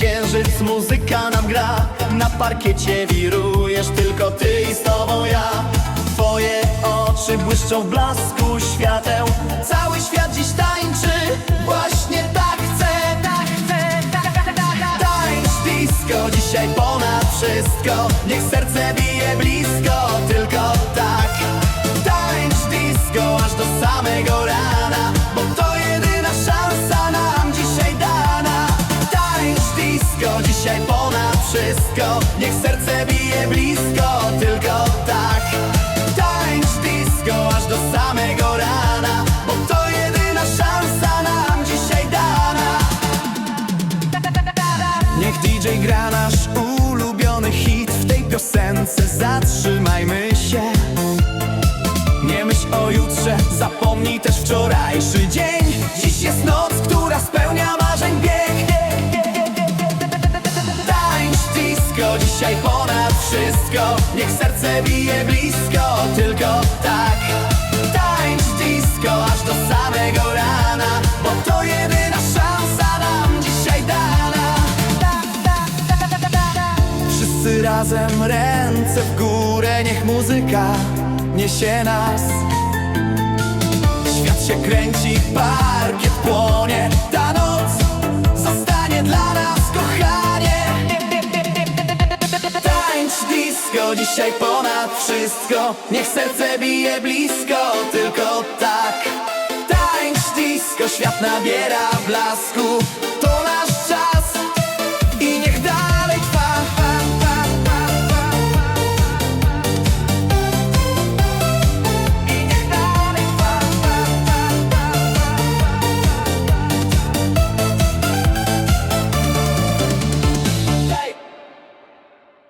Księżyc, muzyka nam gra. Na parkiecie wirujesz tylko ty i z tobą ja. Twoje oczy błyszczą w blasku świateł. Cały świat dziś tańczy, właśnie tak chcę Tak chcę, tak, tak, tak, tak Tańcz disco, dzisiaj ponad wszystko. Niech serce bije blisko, ponad wszystko. Niech serce bije blisko, tylko tak. Tańcz disco, aż do samego rana Bo to jedyna szansa nam dzisiaj dana. Niech DJ gra nasz ulubiony hit W tej piosence. Zatrzymajmy się. Nie myśl o jutrze, zapomnij też wczorajszy dzień. Dziś jest noc, która dzisiaj ponad wszystko. Niech serce bije blisko, tylko tak. Tańcz disco, aż do samego rana Bo to jedyna szansa nam dzisiaj dana. Wszyscy razem ręce w górę Niech muzyka niesie nas. Świat się kręci, parkiet płonie disco, dzisiaj ponad wszystko. Niech serce bije blisko, tylko tak. Tańcz disco, świat nabiera blasku